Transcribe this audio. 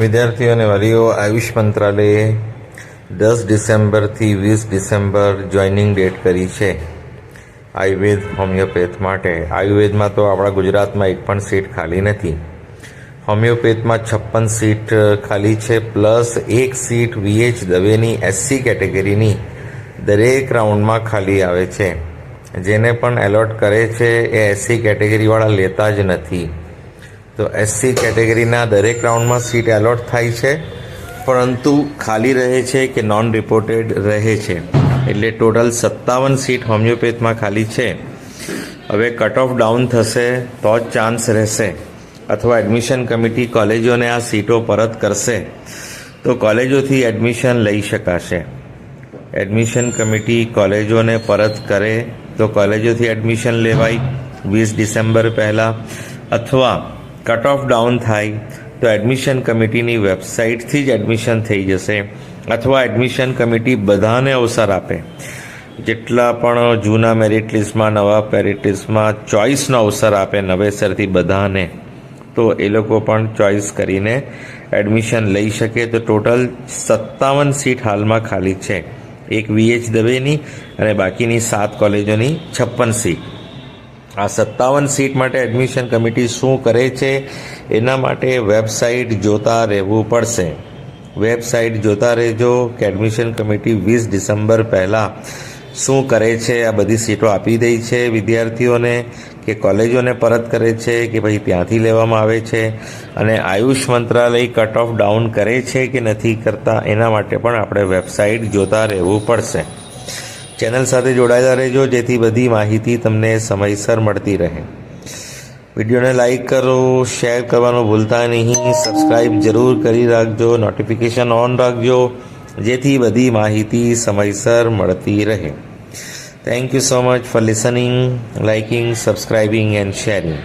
વિદ્યાર્થીઓ અને વાલીઓ, આયુષ મંત્રાલયે દસ ડિસેમ્બરથી વીસ ડિસેમ્બર જોઈનિંગ ડેટ કરી છે. આયુર્વેદ હોમિયોપેથ માટે. આયુર્વેદમાં તો આપણા ગુજરાતમાં એક પણ સીટ ખાલી નથી. હોમિયોપેથમાં છપ્પન સીટ ખાલી છે, પ્લસ એક સીટ વીએચ દવેની એસસી કેટેગરીની દરેક રાઉન્ડમાં ખાલી આવે છે. જેને પણ એલોટ કરે છે, એ એસસી કેટેગરીવાળા લેતા જ નથી. તો એસસી કેટેગરીના દરેક રાઉન્ડમાં સીટ એલોટ થાય છે. પરંતુ ખાલી રહે છે કે નોન રિપોર્ટેડ રહે છે? એટલે ટોટલ સત્તાવન સીટ હોમિયોપેથમાં ખાલી છે. હવે કટ ઓફ ડાઉન થશે તો જ ચાન્સ રહેશે. અથવા એડમિશન કમિટી કોલેજોને આ સીટો પરત કરશે. તો કોલેજોથી એડમિશન લઈ શકાશે. એડમિશન કમિટી કોલેજોને પરત કરે તો કોલેજોથી એડમિશન લેવાય વીસ ડિસેમ્બર પહેલાં. અથવા કટ ઓફ ડાઉન થાય, તો એડમિશન કમિટીની વેબસાઇટથી જ એડમિશન થઈ જશે, અથવા એડમિશન કમિટી બધાને અવસર આપે. જેટલા પણ જૂના મેરિટ લિસ્ટમાં નવા મેરિટ લિસ્ટમાં ચોઇસનો અવસર આપે નવેસરથી બધાને, તો એ લોકો પણ ચોઇસ કરીને એડમિશન લઈ શકે. તો ટોટલ સત્તાવન સીટ હાલમાં ખાલી છે. એક વીએચ દવેની અને બાકીની સાત કોલેજોની છપ્પન સીટ આ સત્તાવન સીટ માટે એડમિશન કમિટી શું કરે છે, એના માટે વેબસાઇટ જોતા રહેવું પડશે. વેબસાઇટ જોતા રહેજો કે એડમિશન કમિટી વીસ ડિસેમ્બર પહેલાં શું કરે છે, આ બધી સીટો આપી દઈ છે વિદ્યાર્થીઓને કે કોલેજોને પરત કરે છે કે ભાઈ ત્યાંથી લેવામાં આવે છે અને આયુષ મંત્રાલય કટ ઓફ ડાઉન કરે છે કે નથી કરતા, એના માટે પણ આપણે વેબસાઇટ જોતા રહેવું પડશે. ચેનલ સાથે જોડાયેલા રહેજો, જેથી બધી માહિતી તમને સમયસર મળતી રહે. વિડીયોને લાઈક કરો, શેર કરવાનું ભૂલતા નહીં સબસ્ક્રાઈબ જરૂર કરી રાખજો, નોટિફિકેશન ઓન રાખજો, જેથી બધી માહિતી સમયસર મળતી રહે. Thank you so much for listening liking subscribing and sharing